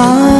আ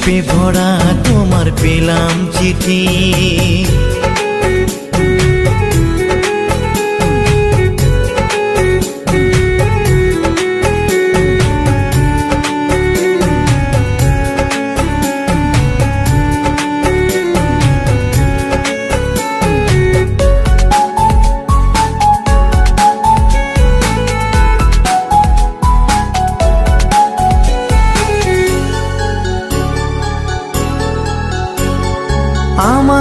পুষ্পে ভরা তোমার পেলাম চিঠি।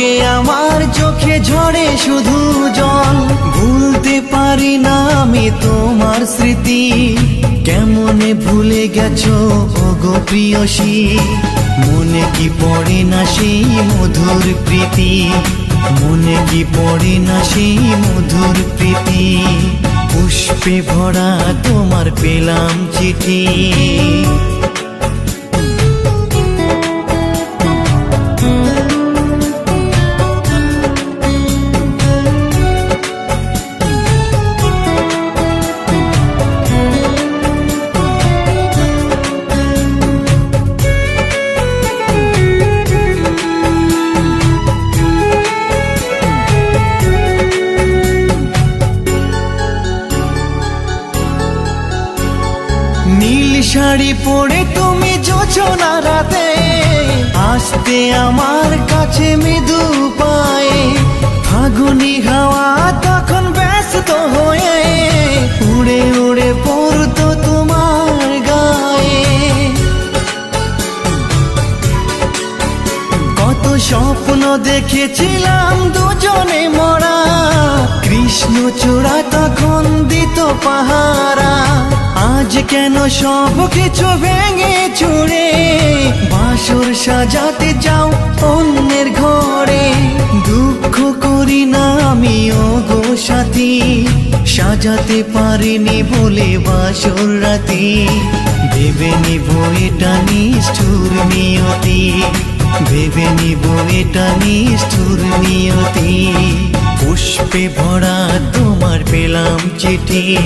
এদিকে আমার চোখে ঝরে শুধু জল। ভুলতে পারি না আমি তোমার স্মৃতি। কেমনে ভুলে গেছো, ওগো প্রিয়সী? মনে কি পড়ে না সেই মধুর প্রীতি? মনে কি পড়ে না সেই মধুর প্রীতি? পুষ্পে ভরা তোমার পেলাম চিঠি। নীল শাড়ি পরে তুমি যোচনা রাতে। আসতে আমার কাছে মৃদু পায়ে। ফাগুনি হাওয়া তখন স্বপ্ন দেখেছিলাম দুজনে মরা। কৃষ্ণ চূড়া তখন দিত পাহারা। আজ কেন সব কিছু ভেঙে চুড়ে? বাসর সাজাতে যাও অন্যের ঘরে। দুঃখ করি না আমি গো সাথী। সাজাতে পারিনি বলে বাসর রাতি। ভেবে নিব এটা নিষ্ঠুর নিয়তি। ভেবে নিব এটা নিষ্ঠুর নিয়তি। পুষ্পে ভরা তোমার পেলাম চিঠি।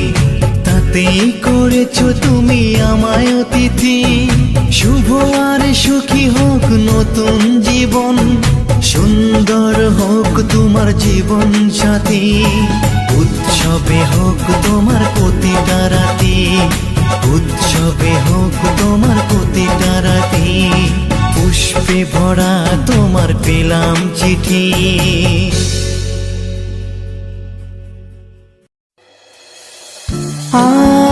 তাতেই করেছ তুমি আমায় অতিথি। শুভ আর সুখী হোক নতুন জীবন। সুন্দর হোক তোমার জীবন সাথী। উৎসবে হোক তোমার প্রতিটা রাতি। উৎসবে হোক তোমার প্রতিটা রাতি। ভরা তোমার পেলাম চিঠি। আ